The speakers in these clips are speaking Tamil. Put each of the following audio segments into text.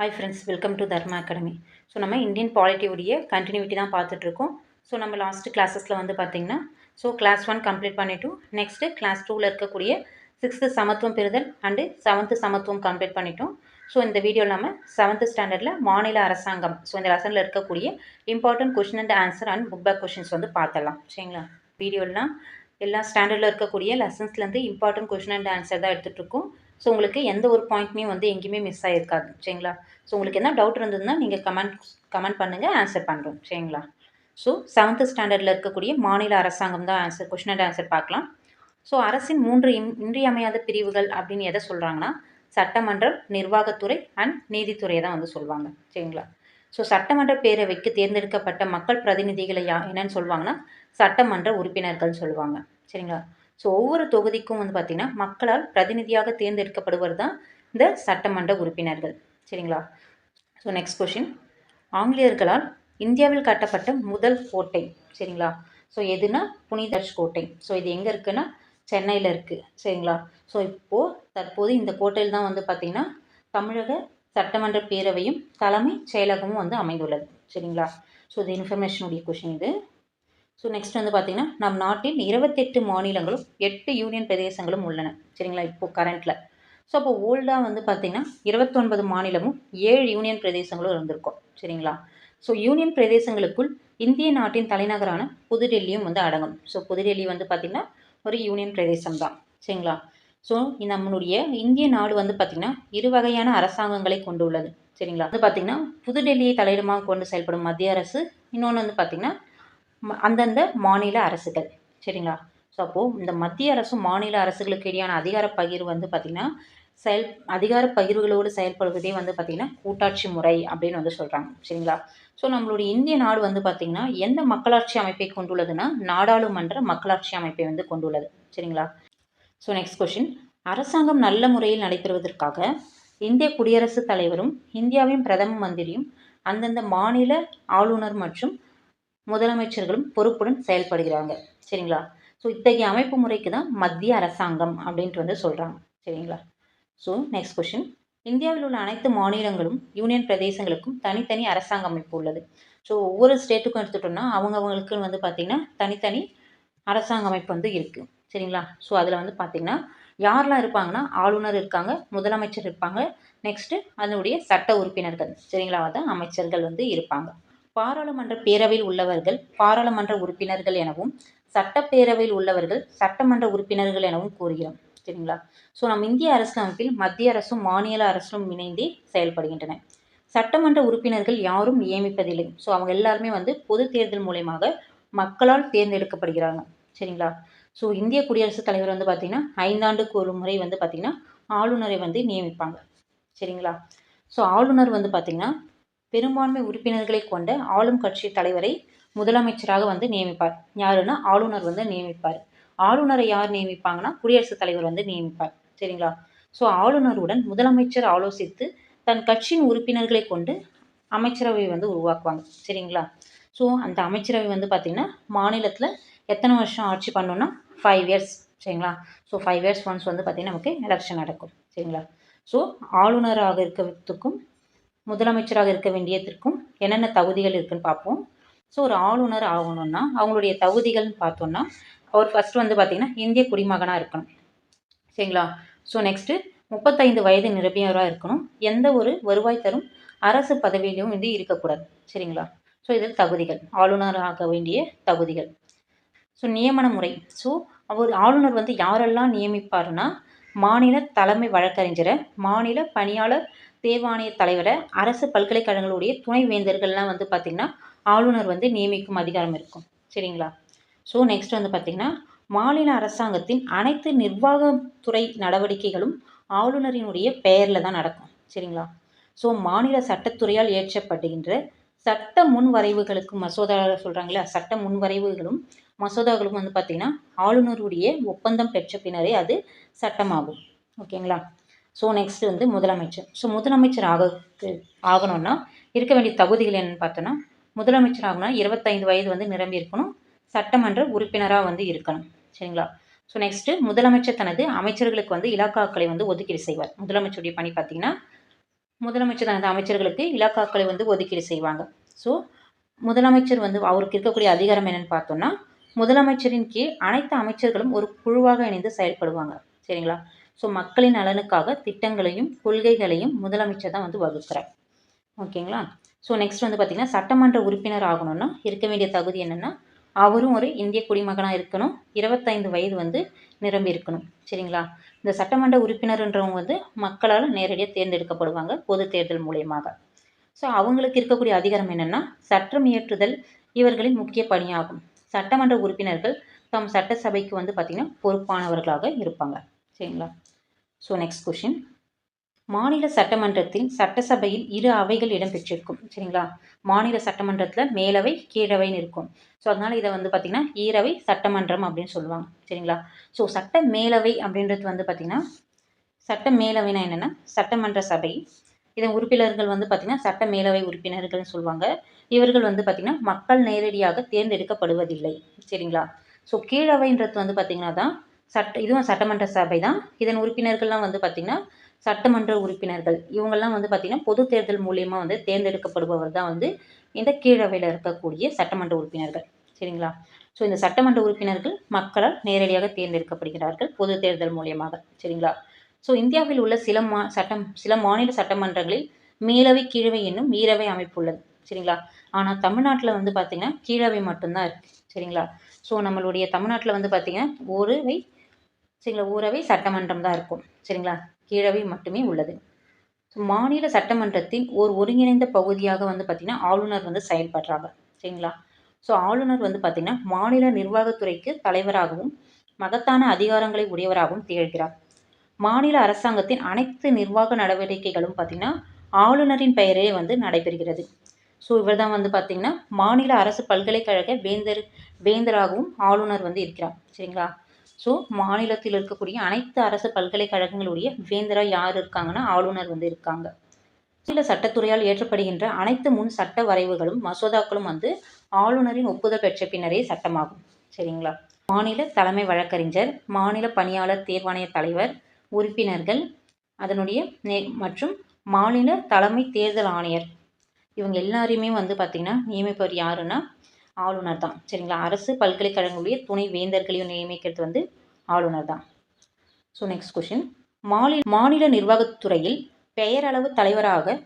Hi friends welcome to Dharma academy so நம்ம இந்தியன் பாலிட்டியுடைய கண்டினியூட்டி தான் பார்த்துட்ருக்கோம் ஸோ நம்ம லாஸ்ட்டு கிளாஸஸில் வந்து பார்த்திங்கன்னா ஸோ கிளாஸ் ஒன் கம்ப்ளீட் பண்ணிட்டோம் நெக்ஸ்ட்டு கிளாஸ் டூவில் இருக்கக்கூடிய சிக்ஸ்த்து சமத்துவம் பெறுதல் அண்டு செவன்த்து சமத்துவம் கம்ப்ளீட் பண்ணிட்டோம். ஸோ இந்த வீடியோவில் நம்ம செவன்த்து ஸ்டாண்டர்டில் மாநில அரசாங்கம் ஸோ இந்த லெசனில் இருக்கக்கூடிய important question and answer and book back questions வந்து பார்த்தலாம் சரிங்களா? வீடியோலாம் எல்லா ஸ்டாண்டர்டில் இருக்கக்கூடிய லெசன்ஸ்லேருந்து இம்பார்ட்டன்ட் கொஷின் அண்ட் ஆன்சர் தான் எடுத்துகிட்டு இருக்கோம் ஸோ உங்களுக்கு எந்த ஒரு பாயிண்ட்மே வந்து எங்கேயுமே மிஸ் ஆகிருக்காது சரிங்களா? ஸோ உங்களுக்கு என்ன டவுட் இருந்ததுன்னா நீங்கள் கமெண்ட் கமெண்ட் பண்ணுங்கள் ஆன்சர் பண்ணுறோம் சரிங்களா? ஸோ செவன்த்து ஸ்டாண்டர்டில் இருக்கக்கூடிய மாநில அரசாங்கம் தான் ஆன்சர் கொஷின் அண்ட் ஆன்சர் பார்க்கலாம். ஸோ அரசின் மூன்று இன் இன்றியமையாத பிரிவுகள் அப்படின்னு எதை சொல்கிறாங்கன்னா சட்டமன்றம் நிர்வாகத்துறை அண்ட் நீதித்துறையை தான் வந்து சொல்லுவாங்க சரிங்களா? ஸோ சட்டமன்ற பேரவைக்கு தேர்ந்தெடுக்கப்பட்ட மக்கள் பிரதிநிதிகளை யா என்னன்னு சொல்லுவாங்கன்னா சட்டமன்ற உறுப்பினர்கள் சொல்லுவாங்க சரிங்களா? ஸோ ஒவ்வொரு தொகுதிக்கும் வந்து பார்த்திங்கன்னா மக்களால் பிரதிநிதியாக தேர்ந்தெடுக்கப்படுவது தான் இந்த சட்டமன்ற உறுப்பினர்கள். சரிங்களா? ஸோ நெக்ஸ்ட் கொஷின் ஆங்கிலேயர்களால் இந்தியாவில் கட்டப்பட்ட முதல் கோட்டை சரிங்களா? ஸோ எதுனா புனிதர்ஷ் கோட்டை. ஸோ இது எங்கே இருக்குன்னா சென்னையில் இருக்குது சரிங்களா? ஸோ இப்போது தற்போது இந்த கோட்டையில் தான் வந்து பார்த்திங்கன்னா தமிழக சட்டமன்ற பேரவையும் தலைமை செயலகமும் வந்து அமைந்துள்ளது. சரிங்களா? ஸோ இது இன்ஃபர்மேஷனுடைய கொஷின் இது. ஸோ நெக்ஸ்ட் வந்து பார்த்திங்கன்னா நம் நாட்டில் இருபத்தெட்டு மாநிலங்களும் எட்டு யூனியன் பிரதேசங்களும் உள்ளன. சரிங்களா? இப்போது கரண்ட்டில் ஸோ அப்போ ஓல்டாக வந்து பார்த்திங்கன்னா இருபத்தொன்பது மாநிலமும் ஏழு யூனியன் பிரதேசங்களும் இருந்திருக்கும். சரிங்களா? ஸோ யூனியன் பிரதேசங்களுக்குள் இந்திய நாட்டின் தலைநகரான புதுடெல்லியும் வந்து அடங்கும். ஸோ புதுடெல்லி வந்து பார்த்திங்கன்னா ஒரு யூனியன் பிரதேசம் தான் சரிங்களா? ஸோ நம்மளுடைய இந்திய நாடு வந்து பார்த்திங்கன்னா இரு வகையான அரசாங்கங்களை கொண்டு உள்ளது சரிங்களா? வந்து பார்த்திங்கன்னா புதுடெல்லியை தலையிடமாக கொண்டு செயல்படும் மத்திய அரசு இன்னொன்று வந்து பார்த்திங்கன்னா அந்தந்த மாநில அரசுகள். சரிங்களா? ஸோ அப்போது இந்த மத்திய அரசும் மாநில அரசுகளுக்கு இடையான அதிகார பகிர்வு வந்து பார்த்திங்கன்னா செயல் அதிகார பகிர்வுகளோடு செயல்படுவதே வந்து பார்த்திங்கன்னா கூட்டாட்சி முறை அப்படின்னு வந்து சொல்கிறாங்க சரிங்களா? ஸோ நம்மளுடைய இந்திய நாடு வந்து பார்த்திங்கன்னா எந்த மக்களாட்சி அமைப்பை கொண்டுள்ளதுன்னா நாடாளுமன்ற மக்களாட்சி அமைப்பை வந்து கொண்டுள்ளது. சரிங்களா? ஸோ நெக்ஸ்ட் கொஷின் அரசாங்கம் நல்ல முறையில் நடைபெறுவதற்காக இந்திய குடியரசுத் தலைவரும் இந்தியாவின் பிரதம மந்திரியும் அந்தந்த மாநில ஆளுநர் மற்றும் முதலமைச்சர்களும் பொறுப்புடன் செயல்படுகிறாங்க. சரிங்களா? ஸோ இத்தகைய அமைப்பு முறைக்கு தான் மத்திய அரசாங்கம் அப்படின்ட்டு வந்து சொல்கிறாங்க சரிங்களா? ஸோ நெக்ஸ்ட் கொஷின் இந்தியாவில் உள்ள அனைத்து மாநிலங்களும் யூனியன் பிரதேசங்களுக்கும் தனித்தனி அரசாங்க அமைப்பு உள்ளது. ஸோ ஒவ்வொரு ஸ்டேட்டுக்கும் எடுத்துட்டோம்னா அவங்கவுங்களுக்குன்னு வந்து பார்த்திங்கன்னா தனித்தனி அரசாங்க அமைப்பு வந்து இருக்குது சரிங்களா? ஸோ அதில் வந்து பார்த்திங்கன்னா யாரெலாம் இருப்பாங்கன்னா ஆளுநர் இருக்காங்க முதலமைச்சர் இருப்பாங்க. நெக்ஸ்ட்டு அதனுடைய சட்ட உறுப்பினர்கள். சரிங்களா? தான் அமைச்சர்கள் வந்து இருப்பாங்க. பாராளுமன்ற பேரவையில் உள்ளவர்கள் பாராளுமன்ற உறுப்பினர்கள் எனவும் சட்டப்பேரவையில் உள்ளவர்கள் சட்டமன்ற உறுப்பினர்கள் எனவும் கூறுகிறோம். சரிங்களா? ஸோ நம் இந்திய அரசியலமைப்பில் மத்திய அரசும் மாநில அரசும் இணைந்தே செயல்படுகின்றன. சட்டமன்ற உறுப்பினர்கள் யாரும் நியமிப்பதில்லை. ஸோ அவங்க எல்லாருமே வந்து பொது தேர்தல் மூலயமாக மக்களால் தேர்ந்தெடுக்கப்படுகிறாங்க. சரிங்களா? ஸோ இந்திய குடியரசுத் தலைவர் வந்து பார்த்திங்கன்னா ஐந்தாண்டுக்கு ஒரு முறை வந்து பார்த்திங்கன்னா ஆளுநரை வந்து நியமிப்பாங்க. சரிங்களா? ஸோ ஆளுநர் வந்து பார்த்திங்கன்னா பெரும்பான்மை உறுப்பினர்களை கொண்ட ஆளும் கட்சி தலைவரை முதலமைச்சராக வந்து நியமிப்பார். யாருன்னா ஆளுநர் வந்து நியமிப்பார். ஆளுநரை யார் நியமிப்பாங்கன்னா குடியரசுத் தலைவர் வந்து நியமிப்பார். சரிங்களா? ஸோ ஆளுநருடன் முதலமைச்சர் ஆலோசித்து தன் கட்சியின் உறுப்பினர்களை கொண்டு அமைச்சரவை வந்து உருவாக்குவாங்க. சரிங்களா? ஸோ அந்த அமைச்சரவை வந்து பார்த்திங்கன்னா மாநிலத்தில் எத்தனை வருஷம் ஆட்சி பண்ணோன்னா ஃபைவ் இயர்ஸ் சரிங்களா? ஸோ ஃபைவ் இயர்ஸ் ஒன்ஸ் வந்து பார்த்திங்கன்னா நமக்கு எலெக்ஷன் நடக்கும். சரிங்களா? ஸோ ஆளுநராக இருக்கிறதுக்கும் முதலமைச்சராக இருக்க வேண்டியதற்கும் என்னென்ன தகுதிகள் இருக்குன்னு பார்ப்போம். ஸோ ஒரு ஆளுநர் ஆகணும்னா அவங்களுடைய தகுதிகள்னு பார்த்தோன்னா அவர் ஃபஸ்ட்டு வந்து பார்த்திங்கன்னா இந்திய குடிமகனாக இருக்கணும். சரிங்களா? ஸோ நெக்ஸ்ட்டு முப்பத்தைந்து வயது நிரம்பியவராக இருக்கணும். எந்த ஒரு வருவாய் தரும் அரசு பதவியிலையும் வந்து இருக்கக்கூடாது. சரிங்களா? ஸோ இது தகுதிகள். ஆளுநர் ஆக வேண்டிய தகுதிகள். ஸோ நியமன முறை. ஸோ அவர் ஆளுநர் வந்து யாரெல்லாம் நியமிப்பாருன்னா மாநில தலைமை வழக்கறிஞரை மாநில பணியாளர் தேர்வாணைய தலைவரை அரசு பல்கலைக்கழகங்களுடைய துணை வேந்தர்கள்லாம் வந்து பார்த்திங்கன்னா ஆளுநர் வந்து நியமிக்கும் அதிகாரம் இருக்கும். சரிங்களா? ஸோ நெக்ஸ்ட் வந்து பார்த்திங்கன்னா மாநில அரசாங்கத்தின் அனைத்து நிர்வாகத்துறை நடவடிக்கைகளும் ஆளுநரினுடைய பெயரில் தான் நடக்கும். சரிங்களா? ஸோ மாநில சட்டத்துறையால் இயற்றப்படுகின்ற சட்ட முன்வரைவுகளுக்கு மசோதா சொல்கிறாங்களே சட்ட முன்வரைவுகளும் மசோதாக்களும் வந்து பார்த்திங்கன்னா ஆளுநருடைய ஒப்பந்தம் பெற்ற பின்னரே அது சட்டமாகும். ஓகேங்களா? ஸோ நெக்ஸ்ட் வந்து முதலமைச்சர். ஸோ முதலமைச்சர் ஆக ஆகணும்னா இருக்க வேண்டிய தகுதிகள் என்னென்னு பார்த்தோன்னா முதலமைச்சர் ஆகணும்னா இருபத்தைந்து வயது வந்து நிரம்பி இருக்கணும். சட்டமன்ற உறுப்பினராக வந்து இருக்கணும். சரிங்களா? ஸோ நெக்ஸ்ட்டு முதலமைச்சர் தனது அமைச்சர்களுக்கு வந்து இலாக்காக்களை வந்து ஒதுக்கீடு செய்வார். முதலமைச்சருடைய பணி பார்த்தீங்கன்னா முதலமைச்சர் தனது அமைச்சர்களுக்கு இலாக்காக்களை வந்து ஒதுக்கீடு செய்வாங்க. ஸோ முதலமைச்சர் வந்து அவருக்கு இருக்கக்கூடிய அதிகாரம் என்னென்னு பார்த்தோம்னா முதலமைச்சரின் கீழ் அனைத்து அமைச்சர்களும் ஒரு குழுவாக இணைந்து செயல்படுவாங்க. சரிங்களா? ஸோ மக்களின் நலனுக்காக திட்டங்களையும் கொள்கைகளையும் முதலமைச்சர் தான் வந்து வகுக்கிறார். ஓகேங்களா? ஸோ நெக்ஸ்ட் வந்து பார்த்திங்கன்னா சட்டமன்ற உறுப்பினர் ஆகணும்னா இருக்க வேண்டிய தகுதி என்னென்னா அவரும் ஒரு இந்திய குடிமகனாக இருக்கணும். இருபத்தைந்து வயது வந்து நிரம்பி இருக்கணும். சரிங்களா? இந்த சட்டமன்ற உறுப்பினர்ன்றவங்க வந்து மக்களால் நேரடியாக தேர்ந்தெடுக்கப்படுவாங்க பொது தேர்தல் மூலியமாக. ஸோ அவங்களுக்கு இருக்கக்கூடிய அதிகாரம் என்னென்னா சட்டம் இயற்றுதல் இவர்களின் முக்கிய பணியாகும். சட்டமன்ற உறுப்பினர்கள் தம் சட்டசபைக்கு வந்து பார்த்திங்கன்னா பொறுப்பானவர்களாக இருப்பாங்க. சரிங்களா? ஸோ நெக்ஸ்ட் கொஷின் மாநில சட்டமன்றத்தில் சட்டசபையில் இரு அவைகள் இடம்பெற்றிருக்கும். சரிங்களா? மாநில சட்டமன்றத்தில் மேலவை கீழவைன்னு இருக்கும். ஸோ அதனால் இதை வந்து பார்த்திங்கன்னா ஈரவை சட்டமன்றம் அப்படின்னு சொல்லுவாங்க. சரிங்களா? ஸோ சட்ட மேலவை அப்படின்றது வந்து பார்த்திங்கன்னா சட்ட மேலவைனா என்னென்னா சட்டமன்ற சபை இதன் உறுப்பினர்கள் வந்து பார்த்திங்கன்னா சட்ட மேலவை உறுப்பினர்கள்னு சொல்லுவாங்க. இவர்கள் வந்து பார்த்திங்கன்னா மக்கள் நேரடியாக தேர்ந்தெடுக்கப்படுவதில்லை. சரிங்களா? ஸோ கீழவைன்றது வந்து பார்த்திங்கன்னா தான் சட்ட இதுவும் சட்டமன்ற சபை தான். இதன் உறுப்பினர்கள்லாம் வந்து பார்த்திங்கன்னா சட்டமன்ற உறுப்பினர்கள். இவங்கெல்லாம் வந்து பார்த்திங்கன்னா பொது தேர்தல் மூலியமாக வந்து தேர்ந்தெடுக்கப்படுபவர் தான் வந்து இந்த கீழவையில் இருக்கக்கூடிய சட்டமன்ற உறுப்பினர்கள். சரிங்களா? ஸோ இந்த சட்டமன்ற உறுப்பினர்கள் மக்களால் நேரடியாக தேர்ந்தெடுக்கப்படுகிறார்கள் பொது தேர்தல் மூலியமாக. சரிங்களா? ஸோ இந்தியாவில் உள்ள சில மா சட்டம் சில மாநில சட்டமன்றங்களில் மேலவை கீழவை என்னும் ஈரவை அமைப்பு உள்ளது. சரிங்களா? ஆனால் தமிழ்நாட்டில் வந்து பார்த்திங்கன்னா கீழவை மட்டும்தான் இருக்குது சரிங்களா? ஸோ நம்மளுடைய தமிழ்நாட்டில் வந்து பார்த்திங்கன்னா ஊரவை சரிங்களா? ஊரவை சட்டமன்றம் தான் இருக்கும். சரிங்களா? கீழவை மட்டுமே உள்ளது. ஸோ மாநில சட்டமன்றத்தின் ஒரு ஒருங்கிணைந்த பகுதியாக வந்து பார்த்திங்கன்னா ஆளுநர் வந்து செயல்படுறாங்க. சரிங்களா? ஸோ ஆளுநர் வந்து பார்த்திங்கன்னா மாநில நிர்வாகத்துறைக்கு தலைவராகவும் மகத்தான அதிகாரங்களை உடையவராகவும் திகழ்கிறார். மாநில அரசாங்கத்தின் அனைத்து நிர்வாக நடவடிக்கைகளும் பார்த்திங்கன்னா ஆளுநரின் பெயரே வந்து நடைபெறுகிறது. ஸோ இவர் தான் வந்து பார்த்திங்கன்னா மாநில அரசு பல்கலைக்கழக வேந்தர் வேந்தராகவும் ஆளுநர் வந்து இருக்கிறார். சரிங்களா? ஸோ மாநிலத்தில் இருக்கக்கூடிய அனைத்து அரசு பல்கலைக்கழகங்களுடைய வேந்தரா யார் இருக்காங்கன்னா ஆளுநர் வந்து இருக்காங்க. சில சட்டத்துறையால் ஏற்றப்படுகின்ற அனைத்து முன் சட்ட வரைவுகளும் மசோதாக்களும் வந்து ஆளுநரின் ஒப்புதல் பெற்ற பின்னரே சட்டமாகும். சரிங்களா? மாநில தலைமை வழக்கறிஞர் மாநில பணியாளர் தேர்வாணைய தலைவர் உறுப்பினர்கள் அதனுடைய நே மற்றும் மாநில தலைமை தேர்தல் ஆணையர். இவங்க எல்லாரையுமே வந்து பார்த்திங்கன்னா நியமிப்பவர் யாருன்னா ஆளுநர் தான். சரிங்களா? அரசு பல்கலைக்கழகங்களுடைய துணை வேந்தர்களையும் நியமிக்கிறது வந்து ஆளுநர் தான். ஸோ நெக்ஸ்ட் கொஷின் மாநில மாநில நிர்வாகத்துறையில் பெயரளவு தலைவராக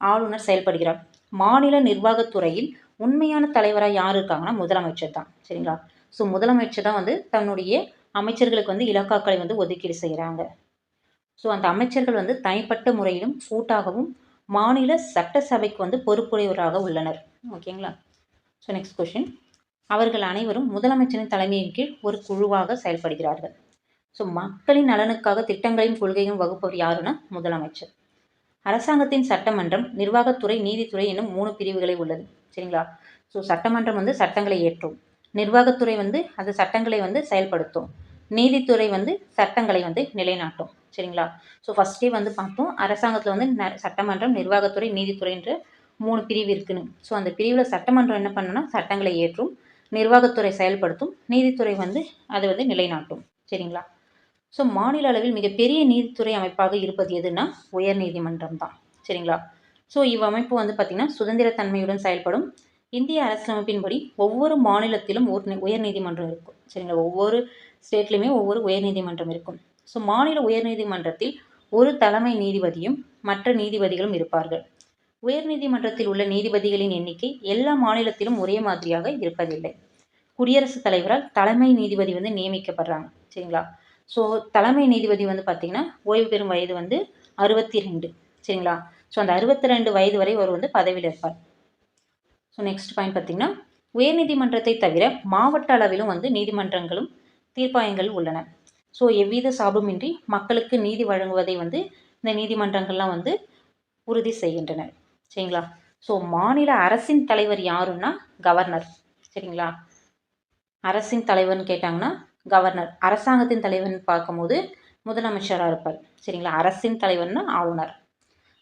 ஆளுநர் செயல்படுகிறார். மாநில நிர்வாகத்துறையில் உண்மையான தலைவராக யார் இருக்காங்கன்னா முதலமைச்சர் தான். சரிங்களா? ஸோ முதலமைச்சர் தான் வந்து தன்னுடைய அமைச்சர்களுக்கு வந்து இலாக்காக்களை வந்து ஒதுக்கீடு செய்கிறாங்க ஸோ அந்த அமைச்சர்கள் வந்து தனிப்பட்ட முறையிலும் கூட்டாகவும் மாநில சட்டசபைக்கு வந்து பொறுப்புடையவராக உள்ளனர். ஓகேங்களா? ஸோ நெக்ஸ்ட் கொஷின் அவர்கள் அனைவரும் முதலமைச்சரின் தலைமையின் கீழ் ஒரு குழுவாக செயல்படுகிறார்கள். ஸோ மக்களின் நலனுக்காக திட்டங்களையும் கொள்கையும் வகுப்பவர் யாருன்னா முதலமைச்சர். அரசாங்கத்தின் சட்டமன்றம் நிர்வாகத்துறை நீதித்துறை என்னும் மூணு பிரிவுகளை உள்ளது. சரிங்களா? ஸோ சட்டமன்றம் வந்து சட்டங்களை ஏற்றும் நிர்வாகத்துறை வந்து அந்த சட்டங்களை வந்து செயல்படுத்தும். நீதித்துறை வந்து சட்டங்களை வந்து நிலைநாட்டும். சரிங்களா? ஸோ ஃபஸ்ட்டே வந்து பார்த்தோம். அரசாங்கத்தில் வந்து சட்டமன்றம் நிர்வாகத்துறை நீதித்துறைன்ற மூணு பிரிவு இருக்குன்னு. ஸோ அந்த பிரிவில் சட்டமன்றம் என்ன பண்ணுன்னா சட்டங்களை ஏற்றும் நிர்வாகத்துறை செயல்படுத்தும் நீதித்துறை வந்து அதை வந்து நிலைநாட்டும். சரிங்களா? ஸோ மாநில அளவில் மிகப்பெரிய நீதித்துறை அமைப்பாக இருப்பது எதுன்னா உயர் நீதிமன்றம் தான். சரிங்களா? ஸோ இவ்வமைப்பு வந்து பார்த்திங்கன்னா சுதந்திரத்தன்மையுடன் செயல்படும். இந்திய அரசியலமைப்பின்படி ஒவ்வொரு மாநிலத்திலும் ஒரு உயர் நீதிமன்றம் இருக்கும். சரிங்களா? ஒவ்வொரு ஸ்டேட்லேயுமே ஒவ்வொரு உயர் நீதிமன்றம் இருக்கும். ஸோ மாநில உயர்நீதிமன்றத்தில் ஒரு தலைமை நீதிபதியும் மற்ற நீதிபதிகளும் இருப்பார்கள். உயர்நீதிமன்றத்தில் உள்ள நீதிபதிகளின் எண்ணிக்கை எல்லா மாநிலத்திலும் ஒரே மாதிரியாக இருப்பதில்லை. குடியரசுத் தலைவரால் தலைமை நீதிபதி வந்து நியமிக்கப்படுறாங்க. சரிங்களா? ஸோ தலைமை நீதிபதி வந்து பார்த்திங்கன்னா ஓய்வு பெறும் வயது வந்து அறுபத்தி ரெண்டு சரிங்களா? ஸோ அந்த அறுபத்தி ரெண்டு வயது வரை அவர் வந்து பதவியில் இருப்பார். ஸோ நெக்ஸ்ட் பாயிண்ட் பார்த்திங்கன்னா உயர்நீதிமன்றத்தை தவிர மாவட்ட அளவிலும் வந்து நீதிமன்றங்களும் தீர்ப்பாயங்கள் உள்ளன. ஸோ எவ்வித சாபமின்றி மக்களுக்கு நீதி வழங்குவதை வந்து இந்த நீதிமன்றங்கள்லாம் வந்து உறுதி செய்கின்றன சரிங்களா? ஸோ மாநில அரசின் தலைவர் யாருன்னா கவர்னர். சரிங்களா? அரசின் தலைவர்னு கேட்டாங்கன்னா கவர்னர். அரசாங்கத்தின் தலைவர்னு பார்க்கும்போது முதலமைச்சராக இருப்பார். சரிங்களா? அரசின் தலைவர்னா ஆளுநர்.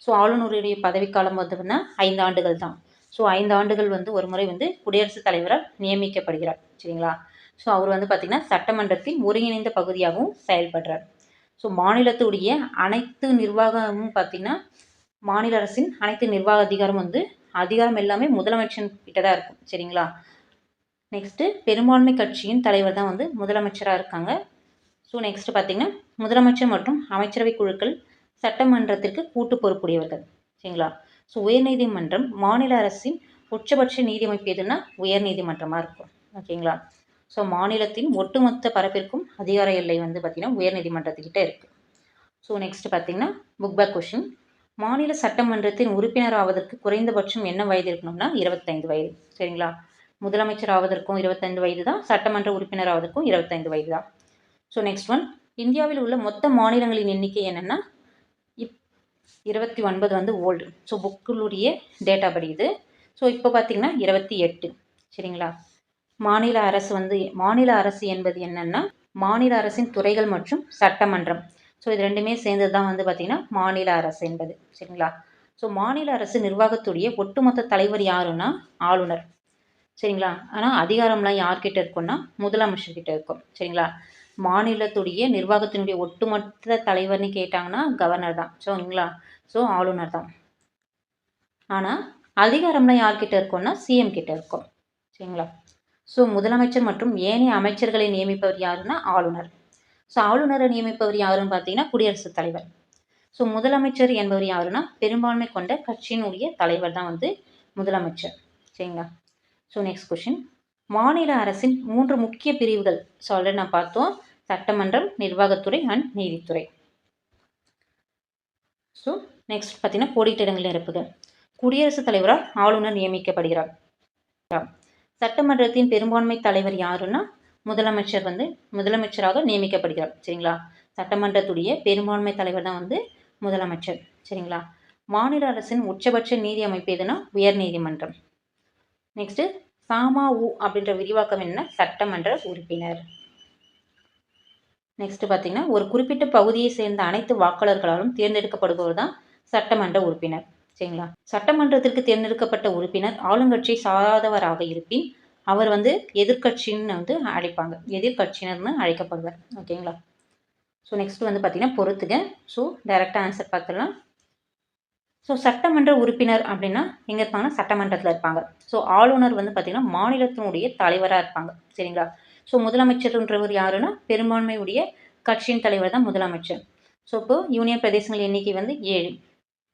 ஸோ ஆளுநருடைய பதவிக்காலம் பார்த்தோம்னா ஐந்து ஆண்டுகள் தான். ஸோ ஐந்து ஆண்டுகள் வந்து ஒரு முறை வந்து குடியரசுத் தலைவரால் நியமிக்கப்படுகிறார். சரிங்களா? ஸோ அவர் வந்து பார்த்திங்கன்னா சட்டமன்றத்தின் ஒருங்கிணைந்த பகுதியாகவும் செயல்படுறார். ஸோ மாநிலத்துடைய அனைத்து நிர்வாகமும் பார்த்திங்கன்னா மாநில அரசின் அனைத்து நிர்வாக அதிகாரம் வந்து அதிகாரம் எல்லாமே முதலமைச்சன் கிட்ட தான் இருக்கும். சரிங்களா? நெக்ஸ்ட்டு பெரும்பான்மை கட்சியின் தலைவர் தான் வந்து முதலமைச்சராக இருக்காங்க. ஸோ நெக்ஸ்ட்டு பார்த்திங்கன்னா முதலமைச்சர் மற்றும் அமைச்சரவை குழுக்கள் சட்டமன்றத்திற்கு கூட்டு பொறுப்புடையவர்கள். சரிங்களா? ஸோ உயர்நீதிமன்றம் மாநில அரசின் உச்சபட்ச நீதி அமைப்பு எதுன்னா உயர்நீதிமன்றமாக இருக்கும். ஓகேங்களா? ஸோ மாநிலத்தின் ஒட்டுமொத்த பரப்பிற்கும் அதிகார எல்லை வந்து பார்த்திங்கன்னா உயர்நீதிமன்றத்துக்கிட்ட இருக்குது ஸோ நெக்ஸ்ட் பார்த்திங்கன்னா புக் பேக் கொஷின் மாநில சட்டமன்றத்தின் உறுப்பினர் ஆவதற்கு குறைந்தபட்சம் என்ன வயது இருக்கணும்னா இருபத்தைந்து வயது. சரிங்களா? முதலமைச்சர் ஆவதற்கும் இருபத்தைந்து வயது தான் சட்டமன்ற உறுப்பினர் ஆவதற்கும் இருபத்தைந்து வயது தான். ஸோ நெக்ஸ்ட் ஒன் இந்தியாவில் உள்ள மொத்த மாநிலங்களின் எண்ணிக்கை என்னென்னா இப் இருபத்தி ஒன்பது வந்து ஓல்டு ஸோ புக்கிலுடைய டேட்டா படி இது. ஸோ இப்போ பார்த்திங்கன்னா இருபத்தி எட்டு. சரிங்களா? மாநில அரசு வந்து மாநில அரசு என்பது என்னென்னா மாநில அரசின் துறைகள் மற்றும் சட்டமன்றம். ஸோ இது ரெண்டுமே சேர்ந்தது தான் வந்து பார்த்திங்கன்னா மாநில அரசு என்பது. சரிங்களா? ஸோ மாநில அரசு நிர்வாகத்துடைய ஒட்டுமொத்த தலைவர் யாருன்னா ஆளுநர். சரிங்களா? ஆனால் அதிகாரம்லாம் யார்கிட்ட இருக்கும்னா முதலமைச்சர்கிட்ட இருக்கும். சரிங்களா? மாநிலத்துடைய நிர்வாகத்தினுடைய ஒட்டுமொத்த தலைவர்னு கேட்டாங்கன்னா கவர்னர் தான். சரிங்களா? ஸோ ஆளுநர் தான். ஆனால் அதிகாரம்லாம் யார்கிட்ட இருக்கும்னா சிஎம் கிட்ட இருக்கும். சரிங்களா? ஸோ முதலமைச்சர் மற்றும் ஏனைய அமைச்சர்களை நியமிப்பவர் யாருன்னா ஆளுநர். ஸோ ஆளுநரை நியமிப்பவர் யாருன்னு பார்த்தீங்கன்னா குடியரசுத் தலைவர். ஸோ முதலமைச்சர் என்பவர் யாருன்னா பெரும்பான்மை கொண்ட கட்சியினுடைய தலைவர் தான் வந்து முதலமைச்சர். சரிங்களா? ஸோ நெக்ஸ்ட் கொஷின் மாநில அரசின் மூன்று முக்கிய பிரிவுகள். ஸோ ஆல்ரெடி நான் பார்த்தோம். சட்டமன்றம் நிர்வாகத்துறை அண்ட் நீதித்துறை. ஸோ நெக்ஸ்ட் பார்த்தீங்கன்னா கோடிட்ட இருப்புகள் குடியரசுத் தலைவரால் ஆளுநர் நியமிக்கப்படுகிறார். சட்டமன்றத்தின் பெரும்பான்மை தலைவர் யாருன்னா முதலமைச்சர் வந்து முதலமைச்சராக நியமிக்கப்படுகிறார். சரிங்களா? சட்டமன்றத்துடைய பெரும்பான்மை தலைவர் தான் வந்து முதலமைச்சர். சரிங்களா? மாநில அரசின் உச்சபட்ச நீதி அமைப்பு எதுனா உயர் நீதிமன்றம். நெக்ஸ்ட்டு சாமா உ அப்படின்ற விரிவாக்கம் என்ன? சட்டமன்ற உறுப்பினர். நெக்ஸ்ட் பார்த்தீங்கன்னா ஒரு குறிப்பிட்ட பகுதியை சேர்ந்த அனைத்து வாக்காளர்களாலும் தேர்ந்தெடுக்கப்படுபவர் தான் சட்டமன்ற உறுப்பினர். சரிங்களா? சட்டமன்றத்திற்கு தேர்ந்தெடுக்கப்பட்ட உறுப்பினர் ஆளுங்கட்சி சாராதவராக இருப்பின் அவர் வந்து எதிர்கட்சின்னு வந்து அழைப்பாங்க. எதிர்கட்சியினர்னு அழைக்கப்படுவார். ஓகேங்களா? ஸோ நெக்ஸ்ட் வந்து பார்த்தீங்கன்னா பொறுத்துங்க ஸோ டைரெக்டாக ஆன்சர் பார்த்துடலாம். ஸோ சட்டமன்ற உறுப்பினர் அப்படின்னா எங்கே இருப்பாங்கன்னா சட்டமன்றத்தில் இருப்பாங்க. ஸோ ஆளுநர் வந்து பார்த்திங்கன்னா மாநிலத்தினுடைய தலைவராக இருப்பாங்க. சரிங்களா? ஸோ முதலமைச்சர்ன்றவர் யாருன்னா பெரும்பான்மையுடைய கட்சியின் தலைவர் தான் முதலமைச்சர். ஸோ இப்போது யூனியன் பிரதேசங்கள் எண்ணிக்கை வந்து ஏழு.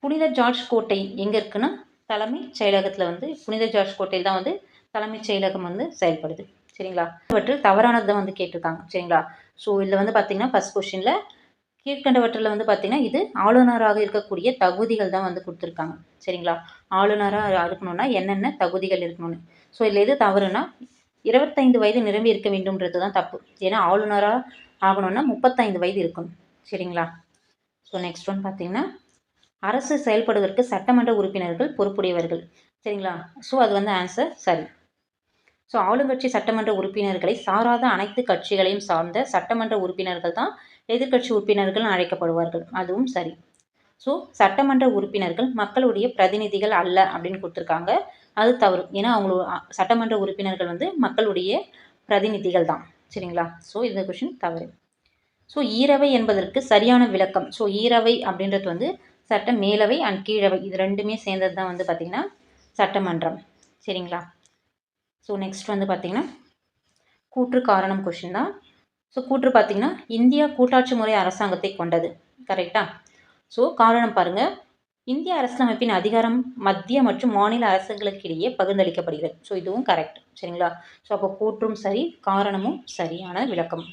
புனித ஜார்ஜ் கோட்டை எங்கே இருக்குன்னா தலைமை செயலகத்தில் வந்து புனித ஜார்ஜ் கோட்டையில் தான் வந்து தலைமைச் செயலகம் வந்து செயல்படுது. சரிங்களா? இவற்றில் தவறானதை வந்து கேட்டிருக்காங்க. சரிங்களா? ஸோ இதில் வந்து பார்த்தீங்கன்னா ஃபஸ்ட் கொஷினில் கீழ்கண்டவற்றில் வந்து பார்த்திங்கன்னா இது ஆளுநராக இருக்கக்கூடிய தகுதிகள் தான் வந்து கொடுத்துருக்காங்க. சரிங்களா? ஆளுநராக இருக்கணும்னா என்னென்ன தகுதிகள் இருக்கணும்னு. ஸோ இதில் எது தவறுனா இருபத்தைந்து வயது நிரம்பி இருக்க வேண்டும்ன்றது தான் தப்பு. ஏன்னா ஆளுநராக ஆகணும்னா முப்பத்தைந்து வயது இருக்கணும். சரிங்களா? ஸோ நெக்ஸ்ட் ஒன் பார்த்தீங்கன்னா அரசு செயல்படுவதற்கு சட்டமன்ற உறுப்பினர்கள் பொறுப்புடையவர்கள். சரிங்களா? ஸோ அது வந்து ஆன்சர் சரி. ஸோ ஆளுங்கட்சி சட்டமன்ற உறுப்பினர்களை சாராத அனைத்து கட்சிகளையும் சார்ந்த சட்டமன்ற உறுப்பினர்கள் தான் எதிர்கட்சி உறுப்பினர்கள் அழைக்கப்படுவார்கள். அதுவும் சரி. ஸோ சட்டமன்ற உறுப்பினர்கள் மக்களுடைய பிரதிநிதிகள் அல்ல அப்படின்னு கொடுத்துருக்காங்க. அது தவறு. ஏன்னா அவங்களோட சட்டமன்ற உறுப்பினர்கள் வந்து மக்களுடைய பிரதிநிதிகள் தான். சரிங்களா? ஸோ இந்த கொஷின் தவறு. ஸோ ஈரவை என்பதற்கு சரியான விளக்கம். ஸோ ஈரவை அப்படின்றது வந்து சட்ட மேலவை அண்ட் கீழவை. இது ரெண்டுமே சேர்ந்தது தான் வந்து பார்த்திங்கன்னா சட்டமன்றம். சரிங்களா? ஸோ நெக்ஸ்ட் வந்து பார்த்திங்கன்னா கூற்று காரணம் கொஷின் தான். ஸோ கூற்று பார்த்திங்கன்னா இந்தியா கூட்டாட்சி முறை அரசாங்கத்தை கொண்டது. கரெக்டாக ஸோ காரணம் பாருங்கள் இந்திய அரசியலமைப்பின் அதிகாரம் மத்திய மற்றும் மாநில அரசுகளுக்கு இடையே பகிர்ந்தளிக்கப்படுகிறது. ஸோ இதுவும் கரெக்ட் சரிங்களா? ஸோ அப்போ கூற்றும் சரி காரணமும் சரியான விளக்கம்.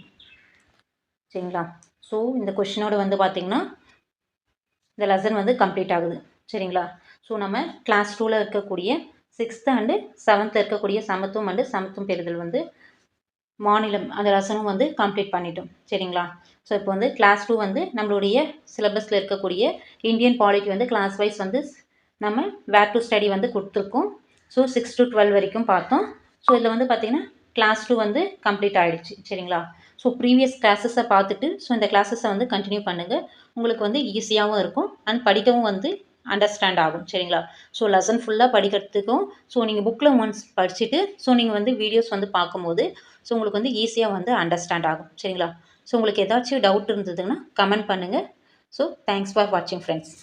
சரிங்களா? ஸோ இந்த கொஷினோட வந்து பார்த்திங்கன்னா இந்த லெசன் வந்து கம்ப்ளீட் ஆகுது. சரிங்களா? ஸோ நம்ம கிளாஸ் டூவில் இருக்கக்கூடிய சிக்ஸ்த்து அண்டு செவன்த்தில் இருக்கக்கூடிய சமத்துவம் அண்டு சமத்துவம் பெறுதல் வந்து மாநிலம் அந்த லெசனும் வந்து கம்ப்ளீட் பண்ணிட்டோம். சரிங்களா? ஸோ இப்போ வந்து கிளாஸ் டூ வந்து நம்மளுடைய சிலபஸில் இருக்கக்கூடிய இந்தியன் பாலிட்டி வந்து கிளாஸ் வைஸ் வந்து நம்ம வேர் டு ஸ்டடி வந்து கொடுத்துருக்கோம். ஸோ சிக்ஸ் டு டுவெல் வரைக்கும் பார்த்தோம். ஸோ இதில் வந்து பார்த்திங்கன்னா கிளாஸ் டூ வந்து கம்ப்ளீட் ஆகிடுச்சு சரிங்களா? ஸோ ப்ரீவியஸ் கிளாஸஸை பார்த்துட்டு ஸோ இந்த கிளாஸஸை வந்து கண்டினியூ பண்ணுங்கள் உங்களுக்கு வந்து ஈஸியாகவும் இருக்கும். அண்ட் படிக்கவும் வந்து அண்டர்ஸ்டாண்ட் ஆகும். சரிங்களா? ஸோ லெசன் ஃபுல்லாக படிக்கிறதுக்கும் ஸோ நீங்கள் புக்கில் ஒன்ஸ் படிச்சுட்டு ஸோ நீங்கள் வந்து வீடியோஸ் வந்து பார்க்கும்போது ஸோ உங்களுக்கு வந்து ஈஸியாக வந்து அண்டர்ஸ்டாண்ட் ஆகும். சரிங்களா? ஸோ உங்களுக்கு ஏதாச்சும் டவுட் இருந்ததுன்னா கமெண்ட் பண்ணுங்கள் ஸோ தேங்க்ஸ் ஃபார் வாட்சிங் ஃப்ரெண்ட்ஸ்